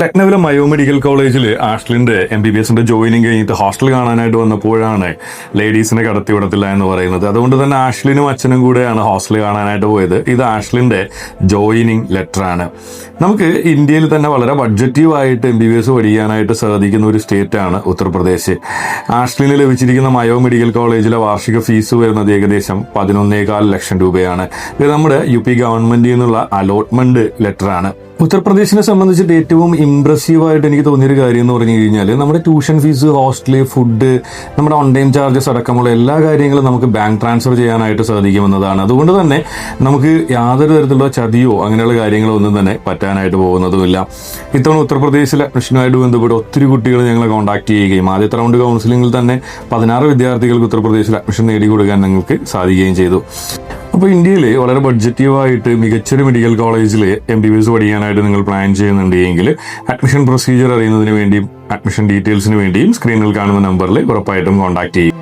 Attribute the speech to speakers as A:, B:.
A: ലക്നൌവിലെ Mayo medical കോളേജിൽ ആഷ്ലിന്റെ M B B എസിന്റെ ജോയിനിങ് കഴിഞ്ഞിട്ട് ഹോസ്റ്റൽ കാണാനായിട്ട് വന്നപ്പോഴാണ് ലേഡീസിനെ കടത്തി വിടത്തില്ല എന്ന് പറയുന്നത്. അതുകൊണ്ട് തന്നെ ആഷ്ലിനും അച്ഛനും കൂടെയാണ് ഹോസ്റ്റൽ കാണാനായിട്ട് പോയത്. ഇത് ആഷ്ലിന്റെ ജോയിനിങ് ലെറ്ററാണ് നമുക്ക് ഇന്ത്യയിൽ തന്നെ വളരെ ബഡ്ജറ്റീവായിട്ട് എം ബി ബി എസ് പഠിക്കാനായിട്ട് സാധിക്കുന്ന ഒരു സ്റ്റേറ്റാണ് ഉത്തർപ്രദേശ്. ആഷ്ലിന് ലഭിച്ചിരിക്കുന്ന മയോ മെഡിക്കൽ കോളേജിലെ വാർഷിക ഫീസ് വരുന്നത് ഏകദേശം പതിനൊന്നേകാൽ ലക്ഷം രൂപയാണ്. ഇത് നമ്മുടെ യു പി ഗവൺമെന്റിൽ നിന്നുള്ള അലോട്ട്മെന്റ് ലെറ്ററാണ് ഉത്തർപ്രദേശിനെ സംബന്ധിച്ചിട്ട് ഏറ്റവും ഇംപ്രസീവ് ആയിട്ട് എനിക്ക് തോന്നിയൊരു കാര്യം എന്ന് പറഞ്ഞു കഴിഞ്ഞാൽ നമ്മുടെ ട്യൂഷൻ ഫീസ് ഹോസ്റ്റൽ ഫുഡ് നമ്മുടെ ഓൺ ടൈം ചാർജസ് അടക്കമുള്ള എല്ലാ കാര്യങ്ങളും നമുക്ക് ബാങ്ക് ട്രാൻസ്ഫർ ചെയ്യാനായിട്ട് സാധിക്കുമെന്നതാണ്. അതുകൊണ്ട് തന്നെ നമുക്ക് യാതൊരു തരത്തിലുള്ള ചതിയോ അങ്ങനെയുള്ള കാര്യങ്ങളോ ഒന്നും തന്നെ പറ്റാനായിട്ട് പോകുന്നതുമില്ല. ഇത്തവണ ഉത്തർപ്രദേശിലെ പ്രശ്നമായിട്ട് ബന്ധപ്പെട്ട് ഒത്തിരി കുട്ടികൾ ഞങ്ങളെ കോൺടാക്ട് ചെയ്യുകയും ആദ്യത്തെ റൗണ്ട് കൗൺസിലിംഗിൽ തന്നെ പതിനാറ് വിദ്യാർത്ഥികൾക്ക് ഉത്തർപ്രദേശിൽ അഡ്മിഷൻ നേടിക്കൊടുക്കാൻ ഞങ്ങൾക്ക് സാധിക്കുകയും ചെയ്തു. അപ്പോൾ ഇന്ത്യയിൽ വളരെ ബഡ്ജറ്റീവായിട്ട് മികച്ചൊരു മെഡിക്കൽ കോളേജിൽ എം ബി ബി എസ് പഠിക്കാനായിട്ട് നിങ്ങൾ പ്ലാൻ ചെയ്യുന്നുണ്ടെങ്കിൽ അഡ്മിഷൻ പ്രൊസീജിയർ അറിയുന്നതിന് വേണ്ടിയും അഡ്മിഷൻ ഡീറ്റെയിൽസിന് വേണ്ടിയും സ്ക്രീനിൽ കാണുന്ന നമ്പറിൽ ഉറപ്പായിട്ടും കോൺടാക്ട് ചെയ്യും.